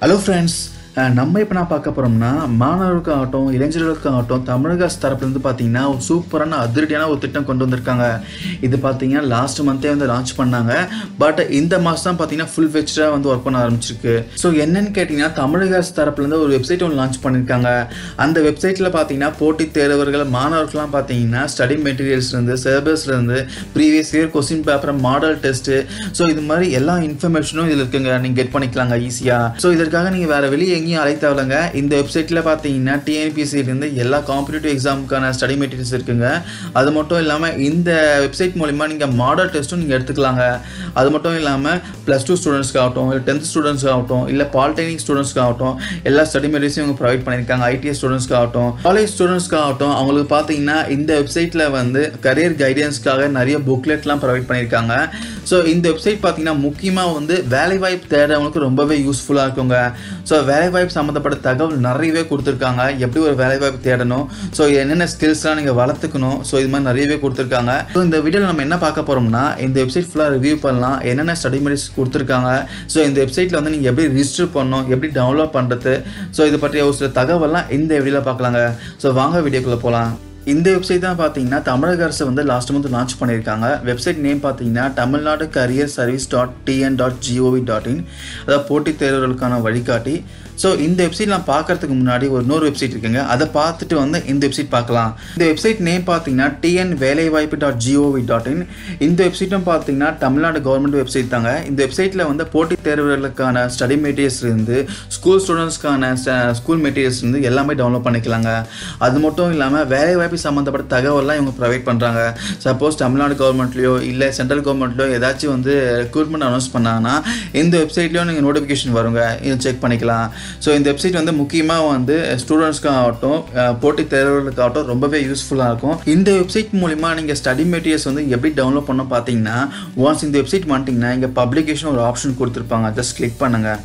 Hello friends, நம்ம இப்போ நான் பார்க்க போகிறோம்னா மாணவர்களுக்காகட்டும் இளைஞர்களுக்காகட்டும் தமிழக அரசு தரப்புலேருந்து பார்த்தீங்கன்னா ஒரு சூப்பரான அதிரடியான ஒரு திட்டம் கொண்டு வந்திருக்காங்க. இது பார்த்தீங்கன்னா லாஸ்ட் மந்த்தே வந்து லான்ச் பண்ணாங்க. பட் இந்த மாதம் தான் பார்த்தீங்கன்னா ஃபுல் ஃபெச்டாக வந்து ஒர்க் பண்ண ஆரம்பிச்சிருக்கு. ஸோ என்னன்னு கேட்டிங்கன்னா தமிழக அரசு தரப்புலேருந்து ஒரு வெப்சைட் ஒன்று லான்ச் பண்ணியிருக்காங்க அந்த வெப்சைட்டில் பார்த்தீங்கன்னா போட்டித் தேர்வர்கள் மாணவர்கள்லாம் பார்த்தீங்கன்னா ஸ்டடி மெட்டீரியல்ஸ்லேருந்து சிலபஸ்லேருந்து previous year question paper model test so இது மாதிரி எல்லா இன்ஃபர்மேஷனும் இதில் இருக்குங்க. நீங்கள் கெட் பண்ணிக்கலாங்க ஈஸியாக ஸோ இதற்காக நீங்கள் வேறு வெளியே எங்கேயும் அழைத்தவலங்க இந்த வெப்சைட்டில் பார்த்தீங்கன்னா டிஎன்பிசியிலேருந்து எல்லா காம்படிட்டிவ் எக்ஸாமுக்கான ஸ்டடி மெட்டீரியல்ஸ் இருக்குங்க. அது மட்டும் இல்லாமல் இந்த வெப்சைட் மூலிமா நீங்கள் மாடல் டெஸ்ட்டும் நீங்கள் எடுத்துக்கலாங்க. அது மட்டும் இல்லாமல் ப்ளஸ் டூ ஸ்டூடெண்ட்ஸ்க்காகட்டும் இல்லை டென்த் ஸ்டூடெண்ட்ஸ்க்காகட்டும் இல்லை பாலிடெக்னிக் ஸ்டூடெண்ட்ஸ்க்காகட்டும் எல்லா ஸ்டடி மெட்டீரியல்ஸும் இவங்க ப்ரொவைட் பண்ணியிருக்காங்க. ஐடிஎஸ் ஸ்டூடெண்ட்ஸ்க்காகட்டும் காலேஜ் ஸ்டூடெண்ட்ஸ்க்காகட்டும் அவங்களுக்கு பார்த்தீங்கன்னா இந்த வெப்சைட்டில் வந்து கரியர் கைடன்ஸ்க்காக நிறைய புக்லெட்லாம் ப்ரொவைட் பண்ணியிருக்காங்க. ஸோ இந்த வெப்சைட் பார்த்தீங்கன்னா முக்கியமாக வந்து வேலைவாய்ப்பு தேடுறவங்களுக்கு ரொம்பவே யூஸ்ஃபுல்லாக இருக்குங்க. ஸோ வேலைவாய்ப்பு சம்மந்தப்பட்ட தகவல் நிறையவே கொடுத்துருக்காங்க. எப்படி ஒரு வேலைவாய்ப்பு தேடணும்? ஸோ என்னென்ன ஸ்கில்ஸ்லாம் நீங்கள் வளர்த்துக்கணும்? ஸோ இது மாதிரி நிறையவே கொடுத்துருக்காங்க. ஸோ இந்த வீடியோவில் நம்ம என்ன பார்க்க போகிறோம்னா இந்த வெப்சைட் ஃபுல்லாக ரிவ்யூ பண்ணலாம். என்னென்ன ஸ்டடி மெட்டீரியல்ஸ் கொடுத்துருக்காங்க? ஸோ இந்த வெப்சைட்டில் வந்து நீங்கள் எப்படி ரிஜிஸ்டர் பண்ணணும்? எப்படி டவுன்லோட் பண்ணுறது ஸோ இது பற்றிய ஒரு சில தகவல்லாம் இந்த வீடியோவில் பார்க்கலாங்க. ஸோ வாங்க வீடியோக்குள்ளே போகலாம் இந்த வெப்சைட் தான் பார்த்தீங்கன்னா தமிழக அரசு வந்து லாஸ்ட் மந்த் லான்ச் பண்ணியிருக்காங்க. வெப்சைட் நேம் பார்த்தீங்கன்னா Tamil Nadu career service dot TN dot GOV dot in அதாவது போட்டித் தேர்வுகளுக்கான வழிகாட்டி. ஸோ இந்த வெப்சைட் நான் பார்க்கறதுக்கு முன்னாடி ஒரு இன்னொரு வெப்சைட் இருக்குங்க. அதை பார்த்துட்டு வந்து இந்த வெப்சைட் பார்க்கலாம். இந்த வெப்சைட் நேம் பார்த்தீங்கன்னா டிஎன் வேலைவாய்ப்பு டாட் ஜிஓவி டாட் இன் இந்த வெப்சைட்டும் பார்த்தீங்கன்னா தமிழ்நாடு கவர்மெண்ட் வெப்சைட் தாங்க. இந்த வெப்சைட்டில் வந்து போட்டித் தேர்வுகளுக்கான ஸ்டடி மெட்டீரியல்ஸ் இருந்து ஸ்கூல் ஸ்டூடெண்ட்ஸ்க்கான ஸ்கூல் மெட்டீரியல்ஸ் இருந்து எல்லாமே டவுன்லோட் பண்ணிக்கலாங்க. அது மட்டும் இல்லாமல் வேலைவாய்ப்பு சம்மந்தப்பட்ட தகவல்லாம் இவங்க ப்ரொவைட் பண்ணுறாங்க சப்போஸ் தமிழ்நாடு கவர்மெண்ட்லேயோ இல்லை சென்ட்ரல் கவர்மெண்ட்லையோ ஏதாச்சும் வந்து ரெக்ரூட்மெண்ட் அனௌன்ஸ் பண்ணாங்கன்னா இந்த வெப்சைட்லேயும் நீங்கள் நோட்டிஃபிகேஷன் வருங்க. இதை செக் பண்ணிக்கலாம். ஸோ இந்த வெப்சைட் வந்து முக்கியமாக வந்து eh, ஸ்டூடெண்ட்ஸ்க்காகட்டும் eh, போட்டித் தேர்வுகளுக்காகட்டும் ரொம்பவே யூஸ்ஃபுல்லாக இருக்கும். இந்த வெப்சைட் மூலிமா நீங்கள் ஸ்டடி மெட்டீரியல்ஸ் வந்து எப்படி டவுன்லோட் பண்ண பார்த்தீங்கன்னா ஒன்ஸ் இந்த வெப்சைட் வந்துட்டிங்கன்னா இங்கே பப்ளிகேஷன் ஒரு ஆப்ஷன் கொடுத்துருப்பாங்க. ஜஸ்ட் கிளிக் பண்ணுங்கள்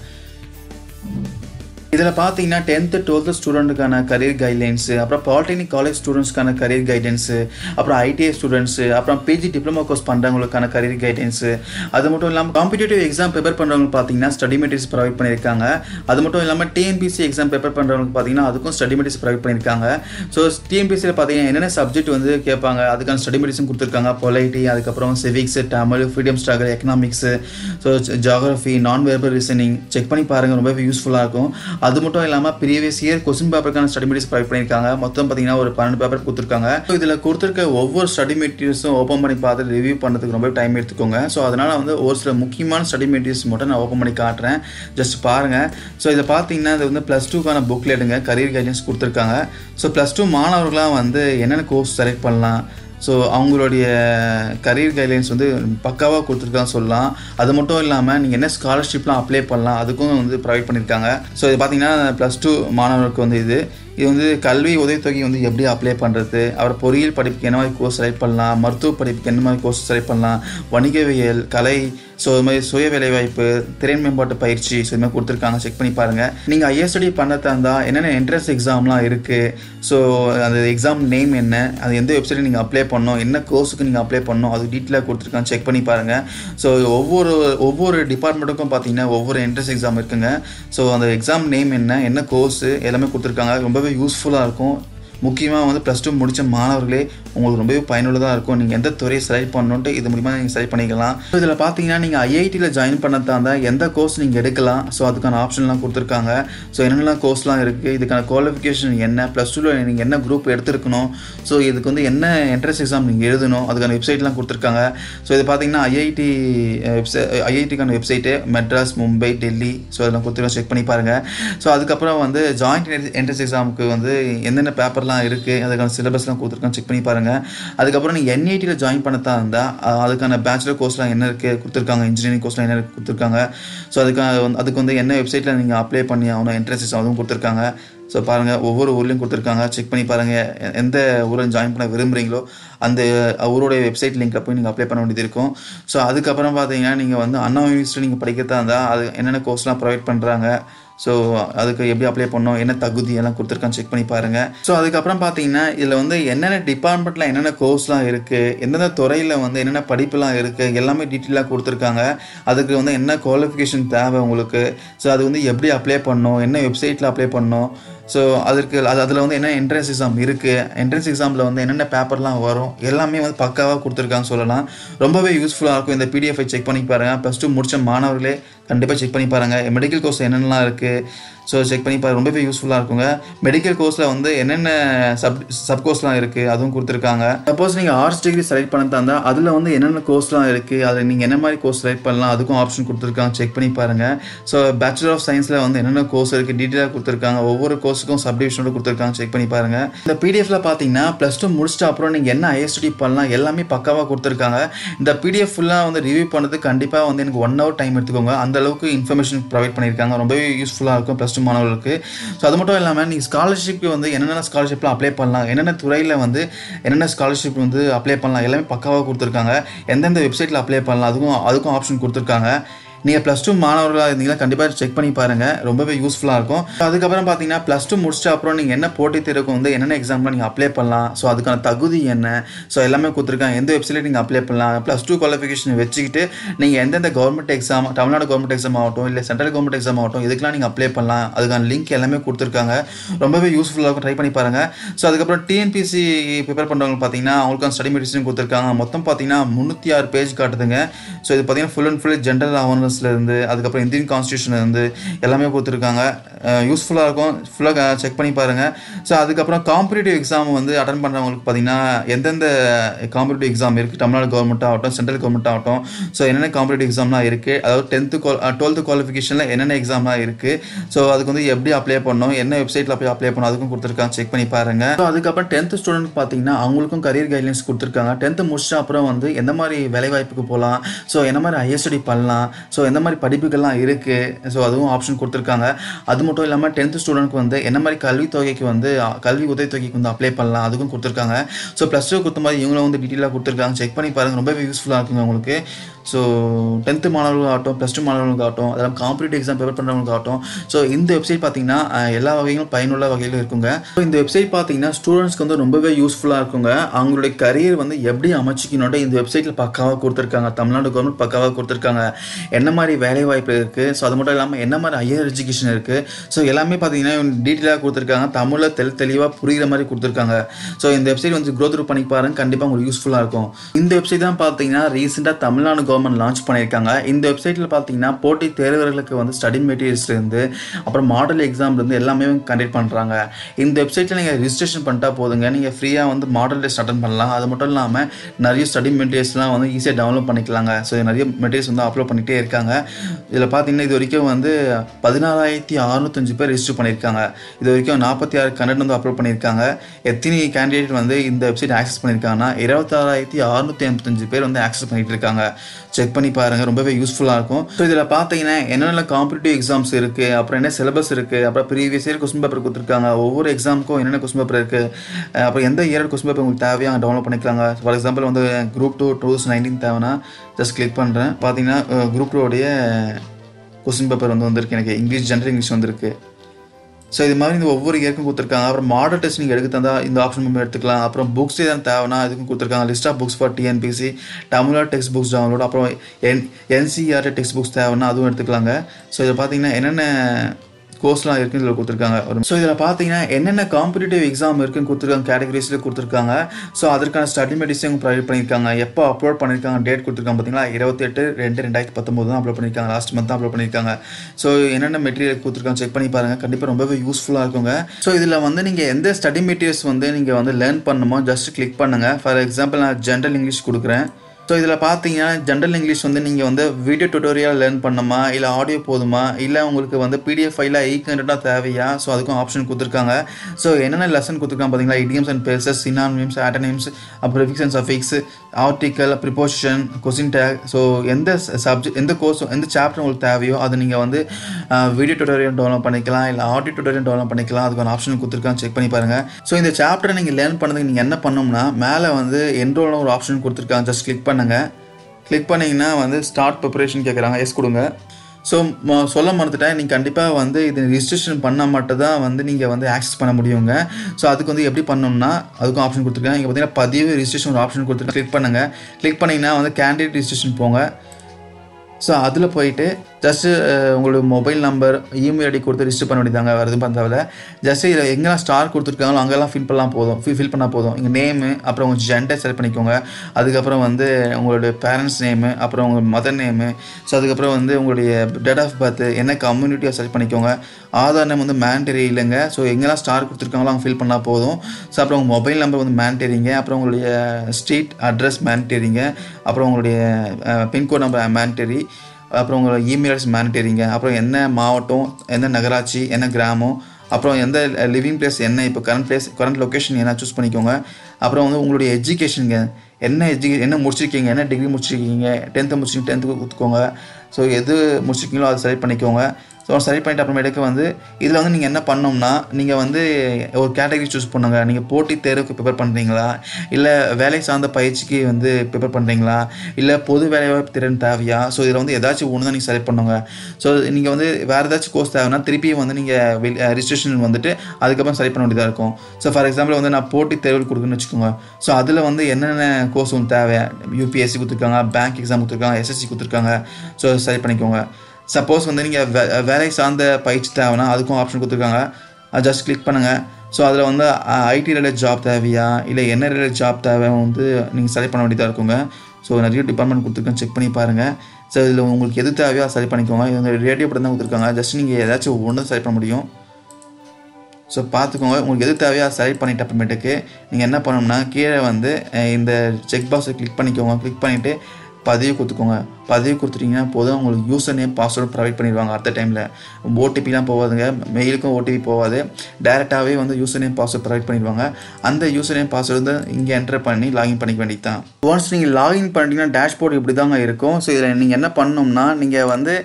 இதில் பார்த்தீங்கன்னா டென்த்து டுவெல்த்து ஸ்டூடெண்ட்டுக்கான கரியர் கைட்லைன்ஸு அப்புறம் பாலிடெக்னிக் காலேஜ் ஸ்டூடெண்ட்ஸ்க்கான கரியர் கைடன்ஸு அப்புறம் ஐடிஐ ஸ்டூடெண்ட்ஸு அப்புறம் பிஜி டிப்ளமோ கோர்ஸ் பண்ணுறவங்களுக்கான கரியர் கைடன்ஸு அது மட்டும் இல்லாமல் காம்படிட்டிவ் எக்ஸாம் ப்ரிப்பேர் பண்ணுறவங்க பார்த்தீங்கன்னா ஸ்டடி மெட்டீரியல்ஸ் ப்ரொவைட் பண்ணியிருக்காங்க. அது மட்டும் இல்லாமல் டிஎன்பிசி எக்ஸாம் ப்ரிப்பேர் பண்ணுறவங்களுக்கு பார்த்தீங்கன்னா அதுக்கும் ஸ்டடி மெட்டீரியல்ஸ் ப்ரொவைட் பண்ணியிருக்காங்க. ஸோ டிஎன்பிசியில் பார்த்தீங்கன்னா என்னென்ன சப்ஜெக்ட் வந்து கேட்பாங்க அதுக்கான ஸ்டடி மெட்டீரியல்ஸும் கொடுத்துருக்காங்க. பொலைட்டி அதுக்கப்புறம் civics Tamil freedom struggle economics so geography non verbal reasoning check பண்ணி பாருங்கள் ரொம்பவே யூஸ்ஃபுல்லாக இருக்கும். அது மட்டும் இல்லாமல் ப்ரீவியஸ் இயர் கொஸ்டின் பேப்பருக்கான ஸ்டடி மெட்டீரியல்ஸ் ப்ரொவைட் பண்ணியிருக்காங்க. மொத்தம் பார்த்தீங்கன்னா ஒரு பன்னெண்டு பேப்பர் கொடுத்துருக்காங்க. ஸோ இதில் கொடுத்துருக்க ஒவ்வொரு ஸ்டடி மெட்டீரியல்ஸும் ஓப்பன் பண்ணி பார்த்து ரிவ்யூ பண்ணுறதுக்கு ரொம்ப டைம் எடுத்துக்கோங்க. ஸோ அதனால் வந்து ஒரு சில முக்கியமான ஸ்டடி மெட்டீரியல்ஸ் மட்டும் நான் ஓப்பன் பண்ணி காட்டுறேன். ஜஸ்ட் பாருங்கள் ஸோ இதை பார்த்தீங்கன்னா இது வந்து ப்ளஸ் டூக்கான புக்லெட்டுங்க கரியர் கைடன்ஸ் கொடுத்துருக்காங்க. ஸோ ப்ளஸ் டூ மாணவர்களாக வந்து என்னென்ன கோர்ஸ் செலக்ட் பண்ணலாம்? ஸோ அவங்களுடைய கரியர் கைட்லைன்ஸ் வந்து பக்காவாக கொடுத்துருக்கான்னு சொல்லலாம். அது மட்டும் இல்லாமல் நீங்கள் என்ன ஸ்காலர்ஷிப்லாம் அப்ளை பண்ணலாம் அதுக்கும் வந்து ப்ரொவைட் பண்ணியிருக்காங்க ஸோ இது பார்த்தீங்கன்னா ப்ளஸ் டூ மாணவர்களுக்கு வந்து இது. இது வந்து கல்வி உதவித்தொகை வந்து எப்படி அப்ளை பண்ணுறது அப்புறம் பொறியியல் படிப்புக்கு என்ன மாதிரி கோர்ஸ் செலக்ட் பண்ணலாம்? மருத்துவ படிப்புக்கு என்ன மாதிரி கோர்ஸ் செலக்ட் பண்ணலாம்? வணிகவியல் கலை ஸோ இது மாதிரி சுய வேலைவாய்ப்பு திறன் மேம்பாட்டு பயிற்சி ஸோ இது மாதிரி கொடுத்துருக்காங்க. செக் பண்ணி பாருங்கள் நீங்கள் ஐஎஸ்டி பண்ணதாக இருந்தால் என்னென்ன என்ட்ரன்ஸ் எக்ஸாம்லாம் இருக்குது ஸோ அந்த எக்ஸாம் நேம் என்ன? அது எந்த வெப்சைட்டில் நீங்கள் அப்ளை பண்ணணும் என்ன கோர்ஸுக்கு நீங்கள் அப்ளை பண்ணணும் அது டீட்டெயிலாக கொடுத்துருக்காங்க. செக் பண்ணி பாருங்கள் ஸோ ஒவ்வொரு ஒவ்வொரு டிபார்ட்மெண்ட்டுக்கும் பார்த்தீங்கன்னா ஒவ்வொரு என்ட்ரன்ஸ் எக்ஸாம் இருக்குங்க. ஸோ அந்த எக்ஸாம் நேம் என்ன? என்ன கோர்ஸு எல்லாமே கொடுத்துருக்காங்க. ரொம்ப ரொம்பவே யூஸ்ஃபுல்லாக இருக்கும். முக்கியமாக வந்து ப்ளஸ் டூ முடித்த மாணவர்களே உங்களுக்கு ரொம்பவே பயனுள்ளதாக இருக்கும். நீங்கள் எந்த துறையை செலக்ட் பண்ணணுன்ட்டு இது மூலிமா நீங்கள் செலக்ட் பண்ணிக்கலாம். ஸோ இதில் பார்த்தீங்கன்னா நீங்கள் ஐஐடியில் ஜாயின் பண்ணதா இருந்தால் எந்த கோர்ஸ் நீங்கள் எடுக்கலாம். ஸோ அதுக்கான ஆப்ஷன்லாம் கொடுத்துருக்காங்க. ஸோ என்னென்னலாம் கோர்ஸ்லாம் இருக்குது இதுக்கான குவாலிஃபிகேஷன் என்ன? ப்ளஸ் டூவில் நீங்கள் என்ன குரூப் எடுத்துருக்கணும்? ஸோ இதுக்கு வந்து என்ன என்ட்ரன்ஸ் எக்ஸாம் நீங்கள் எழுதணும்? அதுக்கான வெப்சைட்லாம் கொடுத்துருக்காங்க. ஸோ இது பார்த்தீங்கன்னா ஐஐடி வெப்சை ஐஐடிக்கான வெப்சைட்டு மெட்ராஸ் மும்பை டெல்லி ஸோ அதெல்லாம் கொடுத்துருக்கோம் செக் பண்ணி பாருங்கள் ஸோ அதுக்கப்புறம் வந்து ஜாயிண்ட் என்ட்ரன்ஸ் எக்ஸாமுக்கு வந்து என்னென்ன பேப்பர்லாம் கோர்ஸ்லாம் இருக்குது அதுக்கான சிலபஸ்லாம் கொடுத்துருக்கோம் செக் பண்ணி பாருங்கள் அதுக்கப்புறம் நீங்கள் என்ஐடியில் ஜாயின் பண்ணதாக இருந்தால் அதுக்கான பேச்சுலர் கோர்ஸ்லாம் என்ன இருக்குது கொடுத்துருக்காங்க. இன்ஜினியரிங் கோர்ஸ்லாம் என்ன கொடுத்துருக்காங்க. ஸோ அதுக்காக வந்து அதுக்கு வந்து என்ன வெப்சைட்டில் நீங்கள் அப்ளை பண்ணி ஆகணும்? என்ட்ரன்ஸ் அதுவும் கொடுத்துருக்காங்க. ஸோ பாருங்கள் ஒவ்வொரு ஊர்லேயும் கொடுத்துருக்காங்க. செக் பண்ணி பாருங்கள் எந்த ஊரில் ஜாயின் பண்ண விரும்புகிறீங்களோ அந்த ஊருடைய வெப்சைட் லிங்க்கில் போய் நீங்கள் அப்ளை பண்ண வேண்டியது இருக்கும். ஸோ அதுக்கப்புறம் பார்த்தீங்கன்னா நீங்கள் வந்து அண்ணா யூனிவர்சிட்டி நீங்கள் படிக்கிறதா இருந்தால் அது என்னென்ன கோர்ஸ்லாம் ப்ரொவைட் பண்ணுறாங்க ஸோ அதுக்கு எப்படி அப்ளை பண்ணோம் என்ன தகுதி எல்லாம் கொடுத்துருக்கான்னு செக் பண்ணி பாருங்கள் ஸோ அதுக்கப்புறம் பார்த்தீங்கன்னா இதில் வந்து என்னென்ன டிபார்ட்மெண்ட்டில் என்னென்ன கோர்ஸ்லாம் இருக்குது எந்தெந்த துறையில் வந்து என்னென்ன படிப்புலாம் இருக்குது எல்லாமே டீட்டெயிலாக கொடுத்துருக்காங்க. அதுக்கு வந்து என்ன குவாலிஃபிகேஷன் தேவை உங்களுக்கு? ஸோ அது வந்து எப்படி அப்ளை பண்ணணும் என்ன வெப்சைட்டில் அப்ளை பண்ணணும்? ஸோ அதற்கு அது அதில் வந்து என்ன என்ட்ரன்ஸ் எக்ஸாம் இருக்குது என்ட்ரன்ஸ் எக்ஸாமில் வந்து என்னென்ன பேப்பர்லாம் வரும் எல்லாமே வந்து பக்காவாக கொடுத்துருக்காங்க சொல்லலாம். ரொம்பவே யூஸ்ஃபுல்லாக இருக்கும் இந்த பிடிஎஃபை செக் பண்ணி பாருங்கள் ப்ளஸ் டூ முடித்த மாணவர்களே கண்டிப்பாக செக் பண்ணி பாருங்கள் மெடிக்கல் கோர்ஸ் என்னென்னலாம் இருக்குது ஸோ செக் பண்ணி பாருங்கள் ரொம்பவே யூஸ்ஃபுல்லாக இருக்குங்க. மெடிக்கல் கோர்ஸில் வந்து என்னென்ன சப் சப் கோர்ஸ்லாம் இருக்குது அதுவும் கொடுத்துருக்காங்க. சப்போஸ் நீங்கள் ஆர்ட்ஸ் டிகிரி செலக்ட் பண்ண இருந்தால் அதில் வந்து என்னென்ன கோர்ஸ்லாம் இருக்குது அதில் நீங்கள் என்ன மாதிரி கோர்ஸ் செலக்ட் பண்ணலாம்? அதுக்கும் ஆப்ஷன் கொடுத்துருக்காங்க. செக் பண்ணி பாருங்கள் ஸோ பேச்சுலர் ஆஃப் சயின்ஸில் வந்து என்னென்ன கோர்ஸ் இருக்குது டீட்டெயிலாக கொடுத்துருக்காங்க. ஒவ்வொரு கோர்ஸுக்கும் சப்டிவிஷனோட கொடுத்துருக்காங்க. செக் பண்ணி பாருங்கள் இந்த பிடிஎஃப்ல பார்த்தீங்கன்னா ப்ளஸ் டூ முடிச்சிட்டு அப்புறம் நீங்கள் என்ன ஐஎஸ்டி பண்ணலாம்? எல்லாமே பக்காவாக கொடுத்துருக்காங்க. இந்த பிடிஎஃப் ஃபுல்லாக வந்து ரிவ்யூ பண்ணது கண்டிப்பாக வந்து எனக்கு ஒன் ஹவர் டைம் எடுத்துக்கோங்க. அந்த அளவுக்கு இன்ஃபர்மேஷன் ப்ரொவைட் பண்ணியிருக்காங்க. ரொம்பவே யூஸ்ஃபுல்லாக இருக்கும் ப்ளஸ் டூ மாணவர்களுக்கு. ஸோ அது மட்டும் இல்லாமல் நீங்கள் ஸ்காலர்ஷிப்க்கு வந்து என்னென்ன ஸ்காலர்ஷிப்லாம் அப்ளை பண்ணலாம் என்னென்ன துறையில் வந்து என்னென்ன ஸ்காலர்ஷிப் வந்து அப்ளை பண்ணலாம் எல்லாமே பக்காவாக கொடுத்துருக்காங்க. எந்தெந்த வெப்சைட்டில் அப்ளை பண்ணலாம் அதுக்கும் அதுக்கும் ஆப்ஷன் கொடுத்துருக்காங்க. நீங்கள் ப்ளஸ் டூ மாணவர்களாக இருந்தீங்கன்னா கண்டிப்பாக செக் பண்ணி பாருங்கள் ரொம்பவே யூஸ்ஃபுல்லாக இருக்கும். அதுக்கப்புறம் பார்த்தீங்கன்னா ப்ளஸ் டூ முடிச்சிட்ட அப்புறம் நீங்கள் என்ன போட்டித் தேர்வுக்கு வந்து என்னென்ன எக்ஸாம்லாம் நீங்கள் அப்ளை பண்ணலாம்? ஸோ அதுக்கான தகுதி என்ன? ஸோ எல்லாமே கொடுத்துருக்காங்க. எந்த வெப்சைட்டில் நீங்கள் அப்ளை பண்ணலாம்? ப்ளஸ் டூ குவாலிஃபிகேஷன் வச்சுக்கிட்டு நீங்கள் எந்தெந்த government exam Tamil Nadu government exam ஆகட்டும் இல்லை சென்ட்ரல் கவர்மெண்ட் எக்ஸாம் ஆகட்டும் இதுக்கெலாம் நீங்கள் அப்ளை பண்ணலாம்? அதுக்கான லிங்க் எல்லாமே கொடுத்துருக்காங்க. ரொம்பவே யூஸ்ஃபுல்லாக இருக்கும். ட்ரை பண்ணி பாருங்கள் ஸோ அதுக்கப்புறம் டிஎன்பிசி ப்ரிப்பேர் பண்ணுறவங்க பார்த்தீங்கன்னா அவங்களுக்கான ஸ்டடி மெடிசன் கொடுத்துருக்காங்க. மொத்தம் பார்த்தீங்கன்னா முந்நூற்றி ஆறு பேஜ் காட்டுதுங்க. ஸோ இது பார்த்தீங்கன்னா ஃபுல் அண்ட் ஃபுல் ஜென்ரல் இருந்து அதுக்கப்புறம் இந்தியன் கான்ஸ்டியூஷன்லேருந்து எல்லாமே கொடுத்துருக்காங்க. யூஸ்ஃபுல்லாக இருக்கும். ஃபுல்லாக செக் பண்ணி பாருங்கள் ஸோ அதுக்கப்புறம் காம்படிட்டிவ் எக்ஸாம் வந்து அட்டன் பண்ணுறவங்களுக்கு பார்த்தீங்கன்னா எந்தெந்த காம்படிட்டிவ் எக்ஸாம் இருக்குது தமிழ்நாடு கவர்மெண்ட் ஆகட்டும் சென்ட்ரல் கவர்மெண்ட் ஆகட்டும். ஸோ என்னென்ன காம்படிட்டிவ் எக்ஸாம்லாம் இருக்குது அதாவது டென்த்து டுவெல்த்து குவாலிஃபிகேஷனில் என்னென்ன எக்ஸாம்லாம் இருக்குது ஸோ அதுக்கு வந்து எப்படி அப்ளை பண்ணணும்? என்ன வெப்சைட்டில் போய் அப்ளை பண்ணணும்? அதுக்கும் கொடுத்துருக்காங்க. செக் பண்ணி பாருங்க. ஸோ அதுக்கப்புறம் டென்த்து ஸ்டூடெண்ட் பார்த்தீங்கன்னா அவங்களுக்கும் கரியர் கைட்லைன்ஸ் கொடுத்துருக்காங்க. டென்த்து முடிச்ச அப்புறம் வந்து எந்த மாதிரி வேலைவாய்ப்புக்கு போகலாம்? ஸோ என்ன மாதிரி ஹையர் ஸ்டடி பண்ணலாம்? ஸோ எந்த மாதிரி படிப்புகள்லாம் இருக்குது ஸோ அதுவும் ஆப்ஷன் கொடுத்துருக்காங்க. அது மட்டும் இல்லாமல் டென்த்து ஸ்டூடெண்ட்க்கு வந்து என்ன மாதிரி கல்வி தொகைக்கு வந்து கல்வி கல்வி உதவித்தொகைக்கு வந்து அப்ளை பண்ணலாம்? அதுக்கும் கொடுத்துருக்காங்க. ஸோ ப்ளஸ் டூ கொடுத்த மாதிரி இவங்களும் வந்து டீட்டெயிலாக கொடுத்துருக்காங்க. செக் பண்ணி பாருங்கள் ரொம்பவே யூஸ்ஃபுல்லாக இருக்குங்க உங்களுக்கு. ஸோ டென்த்து மாணவர்களுக்காகட்டும் ப்ளஸ் டூ மாணவர்களுக்காகட்டும் அதெல்லாம் காம்படிட்டிவ் எக்ஸாம் ப்ரிப்பேர் பண்ணுறவங்களுக்காகட்டும் ஸோ இந்த வெப்சைட் பார்த்தீங்கன்னா எல்லா வகையிலும் பயனுள்ள வகையிலும் இருக்குங்க. ஸோ இந்த வெப்சைட் பார்த்தீங்கன்னா ஸ்டூடெண்ட்ஸ்க்கு வந்து ரொம்பவே யூஸ்ஃபுல்லாக இருக்குங்க. அவங்களுடைய கரியர் வந்து எப்படி அமைச்சிக்கணும்னு இந்த வெப்சைட்டில் பக்காவாக கொடுத்துருக்காங்க. தமிழ்நாடு கவர்மெண்ட் பக்காவாக கொடுத்துருக்காங்க. என்ன மாதிரி வேலை வாய்ப்பு இருக்குது ஸோ அது மட்டும் இல்லாமல் என்ன மாதிரி ஹையர் எஜுகேஷன் இருக்குது ஸோ எல்லாமே பார்த்தீங்கன்னா டீட்டெயிலாக கொடுத்துருக்காங்க. தமிழில் தெளி தெளிவாக புரிகிற மாதிரி கொடுத்துருக்காங்க. ஸோ இந்த வெப்சைட் வந்து க்ரோத் ரூப் பண்ணி பாருங்க. கண்டிப்பாக உங்களுக்கு யூஸ்ஃபுல்லாக இருக்கும். இந்த வெப்சைட் தான் பார்த்தீங்கன்னா ரீசெண்டாக தமிழ்நாடு கவர்மெண்ட் லான்ச் பண்ணியிருக்காங்க. இந்த வெப்சைட்டில் பார்த்தீங்கன்னா போட்டி தேர்வர்களுக்கு வந்து ஸ்டடி மெட்டீரியல்ஸ்லேருந்து அப்புறம் மாடல் எக்ஸாம்லேருந்து எல்லாமே கண்டக்ட் பண்ணுறாங்க இந்த வெப்சைட்டில் நீங்கள் ரிஜிஸ்ட்ரேஷன் பண்ணிட்டா போதுங்க. நீங்கள் ஃப்ரீயாக வந்து மாடல் டெஸ்ட் அட்டன் பண்ணலாம். அது மட்டும் இல்லாமல் நிறைய ஸ்டடி மெட்டீரியல்ஸ்லாம் வந்து ஈஸியாக டவுன்லோட் பண்ணிக்கலாங்க. ஸோ நிறைய மெட்டீரியல்ஸ் வந்து அப்லோட் பண்ணிகிட்டே இருக்காங்க. இதில் பார்த்தீங்கன்னா இது வரைக்கும் வந்து பதினாறாயிரத்தி அறுநூத்தஞ்சு பேர் ரிஜிஸ்டர் பண்ணியிருக்காங்க. இது வரைக்கும் நாற்பத்தி ஆறு கண்டென்ட் வந்து அப்லோட் பண்ணியிருக்காங்க. எத்தனை கேண்டிடேட் வந்து இந்த வெப்சைட் ஆக்சஸ் பண்ணியிருக்காங்கன்னா இருபத்தாறாயிரத்தி அறுநூத்தி ஐம்பத்தஞ்சு பேர் வந்து ஆக்சஸ் பண்ணிட்டு இருக்காங்க. செக் பண்ணி பாருங்கள் ரொம்பவே யூஸ்ஃபுல்லாக இருக்கும். ஸோ இதில் பார்த்தீங்கன்னா என்னென்ன காம்படிட்டிவ் எக்ஸாம்ஸ் இருக்குது அப்புறம் என்ன சிலபஸ் இருக்குது அப்புறம் ப்ரீவியஸ் இயர் கொஸ்டின் பேப்பர் கொடுத்துருக்காங்க. ஒவ்வொரு எக்ஸாமுக்கும் என்னென்ன கொஸ்டின் பேப்பர் இருக்குது அப்புறம் எந்த இயர் கொஸ்டின் பேப்பர் உங்களுக்கு தேவையாக அங்கே டவுன்லோட் பண்ணிக்கலாங்க. ஃபார் எக்ஸாம்பிள் வந்து group two two thousand nineteen தேவைன்னா ஜஸ்ட் கிளிக் பண்ணுறேன் பார்த்தீங்கன்னா குரூப் டூடைய கொஸ்டின் பேப்பர் வந்து வந்திருக்கு. எனக்கு இங்கிலீஷ் ஜென்ரல் இங்கிலீஷ் வந்திருக்கு. ஸோ இது மாதிரி இந்த ஒவ்வொரு இயருக்கும் கொடுத்துருக்காங்க. அப்புறம் மாடல் டெஸ்ட் நீங்கள் எடுக்க தந்தால் இந்த ஆப்ஷன் மூலம் எடுத்துக்கலாம். அப்புறம் புக்ஸ் எதாவது தேவைன்னா அதுக்கும் கொடுத்துருக்காங்க. List of books for TNPSC தமிழர் டெக்ஸ்ட் புக்ஸ் டவுன்லோட் அப்புறம் என் என்சிஆர் டெக்ஸ்ட் புக்ஸ் தேவைன்னா அதுவும் எடுத்துக்கலாங்க. ஸோ இதை பார்த்தீங்கன்னா என்னென்ன கோர்ஸ்லாம் இருக்குன்னு இதில் கொடுத்துருக்காங்க. ஒரு ஸோ இதில் பார்த்தீங்கன்னா என்னென்ன காம்படிட்டிவ் எக்ஸாம் இருக்குன்னு கொடுத்துருக்காங்க கேட்டகரிஸில் கொடுத்துருக்காங்க. ஸோ அதற்கான ஸ்டடி மெடிசன் ப்ரொவைட் பண்ணியிருக்காங்க. எப்போ அப்லோட் பண்ணியிருக்காங்க டேட் கொடுத்துருக்காங்க பார்த்தீங்களா? இருபத்தெட்டு ரெண்டு ரெண்டாயிரத்தி பத்தொம்போது தான் அப்லோட் பண்ணியிருக்காங்க. லாஸ்ட் மந்த் தான் அப்லோட் பண்ணியிருக்காங்க. ஸோ என்னென்ன மெட்டீரியல் கொடுத்துருக்காங்க செக் பண்ணி பாருங்கள் கண்டிப்பாக ரொம்பவே யூஸ்ஃபுல்லாக இருக்குங்க. ஸோ இதில் வந்து நீங்கள் எந்த ஸ்டடி மெட்டீரியல்ஸ் வந்து நீங்கள் வந்து லேர்ன் பண்ணணுமோ ஜஸ்ட் கிளிக் பண்ணுங்கள் ஃபார் எக்ஸாம்பிள் நான் ஜென்ரல் இங்கிலீஷ் கொடுக்குறேன். ஸோ இதில் பார்த்தீங்கன்னா ஜென்ரல் இங்கிலீஷ் வந்து நீங்கள் வந்து வீடியோ டுட்டோரியல் லேர்ன் பண்ணணுமா? இல்லை ஆடியோ போதுமா? இல்லை உங்களுக்கு வந்து பிடிஎஃப் ஃபைலாக எயிட் ஹண்ட்ரடாக தேவையா? ஸோ அதுக்கும் ஆப்ஷன் கொடுத்துருக்காங்க. ஸோ என்னென்ன லெசன் கொடுத்துருக்காங்க பார்த்தீங்களா idioms and phrases synonyms antonyms அப்புறம் prefix and suffix article preposition question tag so எந்த சப்ஜெக்ட் எந்த கோர்ஸ் எந்த சாப்டர் உங்களுக்கு தேவையோ அதை நீங்கள் வந்து வீடியோ டுட்டோரியல் டவுன்லோட் பண்ணிக்கலாம். இல்லை ஆடியோ டுட்டோரியல் டவுன்லோட் பண்ணிக்கலாம். அதுக்கான ஆப்ஷன் கொடுத்துருக்காங்க. செக் பண்ணி பாருங்கள் ஸோ இந்த சாப்டரை நீங்கள் லேர்ன் பண்ணதுக்கு நீங்கள் என்ன பண்ணோம்னா மேலே வந்து என்ரோல்னு ஒரு ஆப்ஷன் கொடுத்துருக்காங்க. ஜஸ்ட் கிளிக் பண்ணுங்கள் கிளிக் பண்ணிங்கன்னா வந்து ஸ்டார்ட் ப்ரிப்பரேஷன் கேட்குறாங்க எஸ் கொடுங்க. ஸோ சொல்ல மறந்துட்டேன். நீங்கள் கண்டிப்பாக வந்து இது ரிஜிஸ்ட்ரேஷன் பண்ணால் மட்டும் தான் வந்து நீங்கள் வந்து ஆக்சஸ் பண்ண முடியுங்க. ஸோ அதுக்கு வந்து எப்படி பண்ணணும்னா அதுக்கும் ஆப்ஷன் கொடுத்துருக்கேன் இங்கே பார்த்தீங்கன்னா பதிவு ரிஜிஸ்ட்ரேஷன் ஒரு ஆப்ஷன் கொடுத்துருக்கேன் கிளிக் பண்ணுங்கள் கிளிக் பண்ணிங்கன்னா வந்து கேண்டிடேட் ரிஜிஸ்ட்ரேஷன் போங்க. ஸோ அதில் போயிட்டு ஜஸ்ட்டு உங்களோட மொபைல் நம்பர் இமெயில் ஐடி கொடுத்து ரிஜிஸ்டர் பண்ண வேண்டியதாங்க எதுவும் பண்ண ஜஸ்ட் இதில் எங்கெல்லாம் ஸ்டார் கொடுத்துருக்காங்களோ அங்கெல்லாம் ஃபில் பண்ணலாம் போதும். ஃபில் ஃபில் பண்ணால் போதும். எங்கள் நேமு அப்புறம் உங்கள் ஜெண்டர் செலக்ட் பண்ணிக்கோங்க. அதுக்கப்புறம் வந்து உங்களுடைய பேரண்ட்ஸ் நேமு அப்புறம் உங்கள் மதர் நேமு ஸோ அதுக்கப்புறம் வந்து உங்களுடைய டேட் ஆஃப் பர்த் என்ன கம்யூனிட்டியாக செலக்ட் பண்ணிக்கோங்க. ஆதார் நேம் வந்து மேண்டரி இல்லைங்க. ஸோ எங்கெல்லாம் ஸ்டார் கொடுத்துருக்காங்களோ அங்கே ஃபில் பண்ணால் போதும். ஸோ அப்புறம் உங்கள் மொபைல் நம்பர் வந்து மேண்டரிங்க அப்புறம் உங்களுடைய ஸ்ட்ரீட் அட்ரஸ் மேண்டரிங்க அப்புறம் உங்களுடைய பின்கோட் நம்பர் மேண்டரி அப்புறம் உங்களோட இமெயில் அட்ரஸ் அப்புறம் என்ன மாவட்டம் என்ன நகராட்சி என்ன கிராமம் அப்புறம் எந்த லிவிங் பிளேஸ் என்ன இப்போ கரண்ட் பிளேஸ் கரண்ட் லொக்கேஷன் என்ன சூஸ் பண்ணிக்கோங்க. அப்புறம் வந்து உங்களுடைய எஜுகேஷனுங்க என்ன எஜுகே என்ன முடிச்சிருக்கீங்க என்ன டிகிரி முடிச்சிருக்கீங்க டென்த்து முடிச்சிருக்கீங்க டென்த்துக்கு கொடுத்துக்கோங்க ஸோ எது முடிச்சிருக்கீங்களோ அதை செலக்ட் பண்ணிக்கோங்க. ஸோ சரி பண்ணிட்டு அப்புறமேட்டுக்கு வந்து இதில் வந்து நீங்கள் என்ன பண்ணோம்னா நீங்கள் வந்து ஒரு கேட்டகரி சூஸ் பண்ணுங்க. நீங்கள் போட்டித் தேர்வுக்கு ப்ரிப்பேர் பண்ணுறீங்களா இல்லை வேலை சார்ந்த பயிற்சிக்கு வந்து ப்ரிப்பேர் பண்ணுறீங்களா இல்லை பொது வேலைவாய்ப்பு திறன் தேவையா? ஸோ இதில் வந்து ஏதாச்சும் ஒன்று தான் நீங்கள் செலக்ட் பண்ணுங்க. ஸோ நீங்கள் வந்து வேறு ஏதாச்சும் கோர்ஸ் தேவைன்னா திருப்பியும் வந்து நீங்கள் ரிஜிஸ்ட்ரேஷன் வந்துட்டு அதுக்கப்புறம் செலக்ட் பண்ண வேண்டியதாக இருக்கும். ஸோ ஃபார் எக்ஸாம்பிள் வந்து நான் போட்டித் தேர்வு கொடுக்குன்னு வச்சுக்கோங்க. ஸோ அதில் வந்து என்னென்ன கோர்ஸ் ஒன்று தேவை? யூபிஎஸ்சி கொடுத்துருக்காங்க பேங்க் எக்ஸாம் கொடுத்துருக்காங்க எஸ்எஸ்சி கொடுத்துருக்காங்க. ஸோ செலக்ட் பண்ணிக்கோங்க. சப்போஸ் வந்து நீங்கள் வே வேலை சார்ந்த பயிற்சி தேவைன்னா அதுக்கும் ஆப்ஷன் கொடுத்துருக்காங்க. அது ஜஸ்ட் கிளிக் பண்ணுங்கள் ஸோ அதில் வந்து ஐடி ரிலேட் ஜாப் தேவையா? இல்லை என்ன ரிலேட் ஜாப் தேவை வந்து நீங்கள் செலக்ட் பண்ண வேண்டியதாக இருக்குங்க. ஸோ நிறைய டிபார்ட்மெண்ட் கொடுத்துருக்கேன். செக் பண்ணி பாருங்கள் ஸோ இதில் உங்களுக்கு எது தேவையோ அதை பண்ணிக்கோங்க. இது வந்து ரேடியோ படம் தான் கொடுத்துருக்காங்க. ஜஸ்ட் நீங்கள் ஏதாச்சும் ஒன்று சரி பண்ண முடியும். ஸோ பார்த்துக்கோங்க. உங்களுக்கு எது தேவையோ அதை செலக்ட் பண்ணிட்டு அப்புறமேட்டுக்கு நீங்கள் என்ன பண்ணணும்னா கீழே வந்து இந்த செக் பாக்ஸை கிளிக் பண்ணிக்கோங்க. கிளிக் பண்ணிவிட்டு பதிவு கொடுத்துக்கோங்க. பதிவு கொடுத்துட்டிங்கன்னா போதும். உங்களுக்கு யூசர் நேம் பாஸ்வேர்டு ப்ரொவைட் பண்ணிடுவாங்க அடுத்த டைமில் ஓடிபிலாம் போகாதுங்க. மெயிலுக்கும் ஓடிபி போகாது. டேரெக்டாகவே வந்து யூசர் நேம் பாஸ்வேர்டு ப்ரொவைட் பண்ணிடுவாங்க. அந்த யூசர் நேம் பாஸ்வேர்டு வந்து இங்கே என்டர் பண்ணி லாகின் பண்ணிக்க வேண்டியது தான் ஒன்ஸ் நீங்கள் லாகின் பண்ணிட்டீங்கன்னா டேஷ்போர்ட் இப்படி தாங்க இருக்கும். ஸோ இதில் நீங்கள் என்ன பண்ணணும்னா நீங்கள் வந்து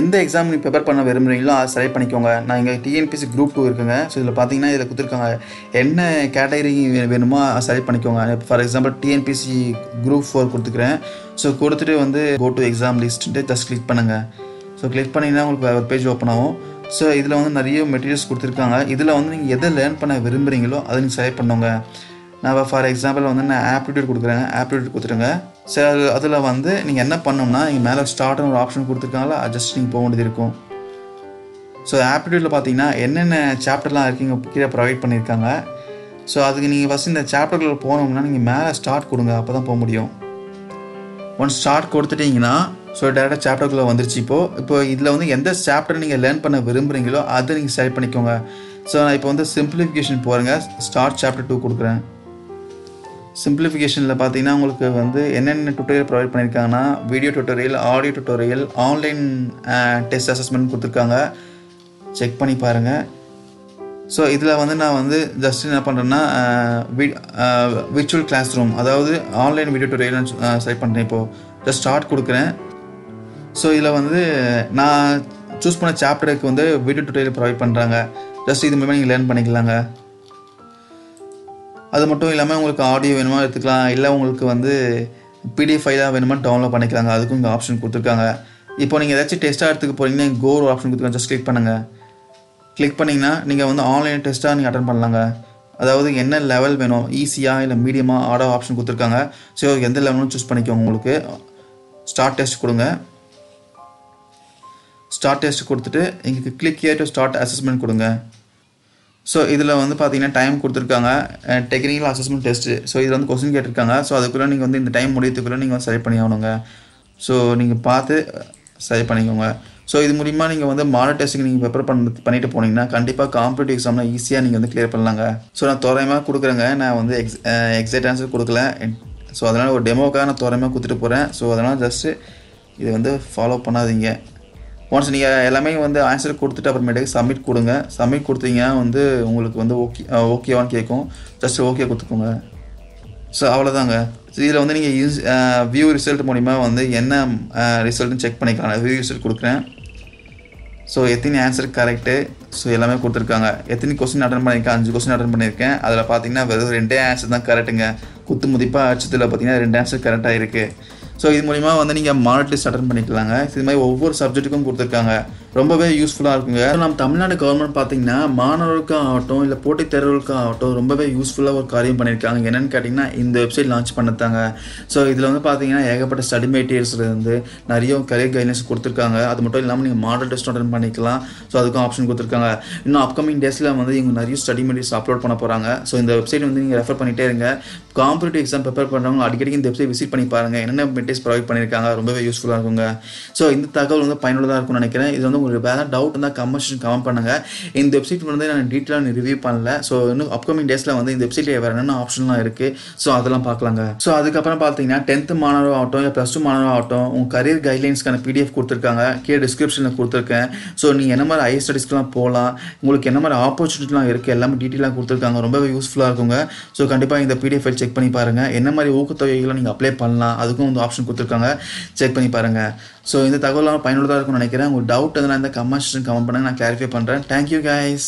எந்த எக்ஸாம் நீங்கள் ப்ரிப்பேர் பண்ண விரும்புகிறீங்களோ அதை செலக்ட் பண்ணிக்கோங்க. நான் இங்கே டிஎன்பிசி குரூப் டூ இருக்குங்க. ஸோ இதில் பார்த்தீங்கன்னா இதில் கொடுத்துருக்காங்க. என்ன கேட்டகரி வேணுமோ அதை செலக்ட் பண்ணிக்கோங்க. For example TNPSC group four கொடுத்துக்கிறேன். ஸோ கொடுத்துட்டு வந்து go to exam list just click பண்ணுங்கள் ஸோ கிளிக் பண்ணிங்கன்னா உங்களுக்கு ஒரு பேஜ் ஓப்பன் ஆகும். ஸோ இதில் வந்து நிறைய மெட்டீரியல்ஸ் கொடுத்துருக்காங்க. இதில் வந்து நீங்கள் எதை லேர்ன் பண்ண விரும்புகிறீங்களோ அதை நீங்கள் செலக்ட் பண்ணுங்க. நான் ஃபார் எக்ஸாம்பிள் வந்து நான் ஆப்டிடியூட் கொடுக்குறேன். ஆப்டிடியூட் கொடுத்துருங்க. ஸோ அதில் வந்து நீங்கள் என்ன பண்ணோம்னா நீங்கள் மேலே ஸ்டார்ட்னு ஒரு ஆப்ஷன் கொடுத்துருக்காங்களா அட்ஜஸ்ட் நீங்கள் போக வேண்டியது இருக்கும். ஸோ ஆப்டிடியூட்டில் பார்த்தீங்கன்னா என்னென்ன சாப்டர்லாம் இருக்கீங்க கீழே ப்ரொவைட் பண்ணியிருக்காங்க. ஸோ அதுக்கு நீங்கள் ஃபஸ்ட் இந்த சாப்டர்களில் போனோம்னா நீங்கள் மேலே ஸ்டார்ட் கொடுங்க. அப்போ தான் போக முடியும். ஒன் ஸ்டார்ட் கொடுத்துட்டிங்கன்னா ஸோ டேரெக்டாக சாப்டருக்குள்ளே வந்துருச்சு இப்போது இப்போ இதில் வந்து எந்த சாப்டர் நீங்கள் லேர்ன் பண்ண விரும்புகிறீங்களோ அதை நீங்கள் செலக்ட் பண்ணிக்கோங்க. ஸோ நான் இப்போ வந்து சிம்பிளிஃபிகேஷன் போகிறேங்க ஸ்டார்ட் சாப்டர் டூ கொடுக்குறேன். சிம்பிளிஃபிகேஷனில் பார்த்தீங்கன்னா உங்களுக்கு வந்து என்னென்ன டுட்டோரியல் ப்ரொவைட் பண்ணியிருக்காங்கன்னா video tutorial audio tutorial online test assessment கொடுத்துருக்காங்க. செக் பண்ணி பாருங்கள் ஸோ இதில் வந்து நான் வந்து ஜஸ்ட் என்ன பண்ணுறேன்னா விர்ச்சுவல் கிளாஸ் ரூம் அதாவது ஆன்லைன் வீடியோ டுட்டோரியல் செலக்ட் பண்ணுறேன் இப்போது ஜஸ்ட் ஸ்டார்ட் கொடுக்குறேன். ஸோ இதில் வந்து நான் சூஸ் பண்ண சாப்டருக்கு வந்து வீடியோ டுட்டோரியல் ப்ரொவைட் பண்ணுறாங்க ஜஸ்ட் இது மூலமாக நீங்கள் லேர்ன் பண்ணிக்கலாங்க. அது மட்டும் இல்லாமல் உங்களுக்கு ஆடியோ வேணுமா எடுத்துக்கலாம். இல்லை உங்களுக்கு வந்து பிடிஎஃப் ஃபைலாக வேணுமா டவுன்லோட் பண்ணிக்கலாங்க. அதுக்கும் இங்கே ஆப்ஷன் கொடுத்துருக்காங்க. இப்போ நீங்கள் ஏதாச்சும் டெஸ்ட்டாக எடுத்துக்க போகிறீங்கன்னா கோ ஒரு ஆப்ஷன் கொடுத்துருக்காங்க. ஜஸ்ட் கிளிக் பண்ணுங்கள் கிளிக் பண்ணிங்கன்னா நீங்கள் வந்து ஆன்லைன் டெஸ்ட்டாக நீங்கள் அட்டன் பண்ணலாங்க. அதாவது என்ன லெவல் வேணும்? ஈஸியாக இல்லை மீடியமாக ஆடோ ஆப்ஷன் கொடுத்துருக்காங்க. ஸோ எந்த லெவலும் சூஸ் பண்ணிக்கோங்க உங்களுக்கு. ஸ்டார்ட் டெஸ்ட் கொடுங்க. ஸ்டார்ட் டெஸ்ட் கொடுத்துட்டு எங்களுக்கு click here to start assessment கொடுங்க. ஸோ இதில் வந்து பார்த்தீங்கன்னா டைம் கொடுத்துருக்காங்க. டெக்னிக்கல் அசஸ்மெண்ட் டெஸ்ட்டு ஸோ இதில் வந்து கொஸ்டின் கேட்டிருக்காங்க. ஸோ அதுக்குள்ளே நீங்கள் வந்து இந்த டைம் முடியத்துக்குள்ளே நீங்கள் வந்து செலக்ட் பண்ணி ஆகணுங்க ஸோ நீங்கள் பார்த்து சரி பண்ணிக்கோங்க. ஸோ இது மூலிமா நீங்கள் வந்து மாடல் டெஸ்ட்டுக்கு நீங்கள் ப்ரிப்பேர் பண்ண பண்ணிட்டு போனீங்கன்னா கண்டிப்பாக காம்படிட்டிவ் எக்ஸாமில் ஈஸியாக நீங்கள் வந்து கிளியர் பண்ணலாங்க. ஸோ நான் தோராயமாக கொடுக்குறேங்க. நான் வந்து எக்ஸ் எக்ஸாக்ட் ஆன்சர் கொடுக்கல. ஸோ அதனால் ஒரு டெமோக்காக நான் தோராயமாக கொடுத்துட்டு போகிறேன் ஸோ அதனால் ஜஸ்ட்டு இது வந்து ஃபாலோ பண்ணாதீங்க. ஒன்ஸ் நீங்கள் எல்லாமே வந்து ஆன்சர் கொடுத்துட்டு அப்புறமேட்டுக்கு சப்மிட் கொடுங்க. சப்மிட் கொடுத்தீங்கன்னா வந்து உங்களுக்கு வந்து ஓகே ஓகேவான்னு கேட்கும். ஜஸ்ட் ஓகே கொடுத்துக்கோங்க. ஸோ அவ்வளோதாங்க இதில் வந்து நீங்கள் யூஸ் வியூ ரிசல்ட் மூலிமா வந்து என்ன ரிசல்ட்னு செக் பண்ணிக்கலாம். வியூ ரிசல்ட் கொடுக்குறேன். ஸோ எத்தனை ஆன்சர் கரெக்டு ஸோ எல்லாமே கொடுத்துருக்காங்க. எத்தனை கொஸ்டின் அட்டன் பண்ணியிருக்கேன்? அஞ்சு கொஸ்டின் அட்டன் பண்ணியிருக்கேன். அதில் பார்த்தீங்கன்னா வெறும் ரெண்டே ஆன்சர் தான் கரெக்டுங்க குத்து மதிப்பாக அடிச்சதில் பார்த்தீங்கன்னா ரெண்டு ஆன்சர் கரெக்டாக இருக்குது ஸோ இது மூலிமா வந்து நீங்கள் மாடல் லிஸ்ட் அட்டன் பண்ணிக்கலாங்க. இது மாதிரி ஒவ்வொரு சப்ஜெக்ட்டுக்கும் கொடுத்துருக்காங்க. ரொம்பவே யூஸ்ஃபுல்லாக இருக்குங்க. நம்ம தமிழ்நாடு கவர்மெண்ட் பார்த்தீங்கன்னா மாணவர்களுக்கும் ஆகட்டும் இல்லை போட்டித் தேர்வுகளுக்கும் ஆகட்டும் ரொம்பவே யூஸ்ஃபுல்லாக ஒரு காரியம் பண்ணியிருக்காங்க. என்னென்னு கேட்டிங்கன்னா இந்த வெப்சைட் லான்ச் பண்ணத்தாங்க. ஸோ இதில் வந்து பார்த்தீங்கன்னா ஏகப்பட்ட ஸ்டடி மெட்டீரியல்ஸ்லேருந்து நிறைய கரியர் கைட்லைன்ஸ் கொடுத்துருக்காங்க. அது மட்டும் இல்லாமல் நீங்கள் மாடல் டெஸ்ட் அட்டன் பண்ணிக்கலாம். ஸோ அதுக்கும் ஆப்ஷன் கொடுத்துருக்காங்க. இன்னும் அப்கமிங் டேஸில் வந்து இவங்க நிறைய ஸ்டடி மெட்டீரியல்ஸ் அப்லோட் பண்ண போகிறாங்க ஸோ இந்த வெப்சைட் வந்து நீங்கள் ரெஃபர் பண்ணிட்டே இருங்க. காம்படிட்டிவ் எக்ஸாம் ப்ரிப்பேர் பண்ணுறவங்க அடிக்கடி இந்த வெப்சைட் விசிட் பண்ணி பாருங்கள் என்னென்ன மெட்டீரியல்ஸ் ப்ரொவைட் பண்ணியிருக்காங்க ரொம்பவே யூஸ்ஃபுல்லாக இருக்குங்க. ஸோ இந்த தகவல் வந்து பயனுள்ளதாக இருக்கும்னு நினைக்கிறேன். இது வந்து உங்களுக்கு வேறு டவுட் இருந்தால் கமெண்ட்ஸ் கமெண்ட் பண்ணுங்கள் இந்த வெப்சைட் வந்து நான் டீட்டெயிலாக ரிவ்யூ பண்ணல. ஸோ இன்னும் அப்கமிங் டேஸில் வந்து இந்த வெப்சைட்டில் வேறு என்னென்ன ஆப்ஷன்லாம் இருக்குது ஸோ அதெல்லாம் பார்க்கலாங்க. ஸோ அதுக்கப்புறம் பார்த்தீங்கன்னா டென்த்து மாணவர் ஆகட்டும் இல்லை ப்ளஸ் டூ மாணவர் ஆகட்டும் உங்கள் கரியர் கைட்லைன்ஸ்க்கான பிடிஎஃப் கொடுத்துருக்காங்க. கீழே டிஸ்கிரிப்ஷனில் கொடுத்துருக்கேன். ஸோ நீங்கள் என்ன மாதிரி ஹையர் ஸ்டடீஸ்க்குலாம் போகலாம் உங்களுக்கு என்ன மாதிரி ஆப்பர்ச்சுனிட்டிலாம் இருக்குது எல்லாமே டீட்டெயிலாக கொடுத்துருக்காங்க. ரொம்பவே யூஸ்ஃபுல்லாக இருக்குங்க. ஸோ கண்டிப்பாக இந்த பிடிஎஃப் செக் பண்ணி பாருங்கள் என்ன மாதிரி ஊக்கத்தொகைகளை நீங்கள் அப்ளை பண்ணலாம் அதுக்கும் வந்து ஆப்ஷன் கொடுத்துருக்காங்க. செக் பண்ணி பாருங்கள் ஸோ இந்த தகவலாம் பயனுள்ளதாக இருக்கும்னு நினைக்கிறேன். உங்களுக்கு டவுட் எதனா இந்த கமெண்ட்ஸ் கமெண்ட் பண்ணுங்க. நான் கிளாரிஃபை பண்ணுறேன் தேங்க்யூ கைஸ்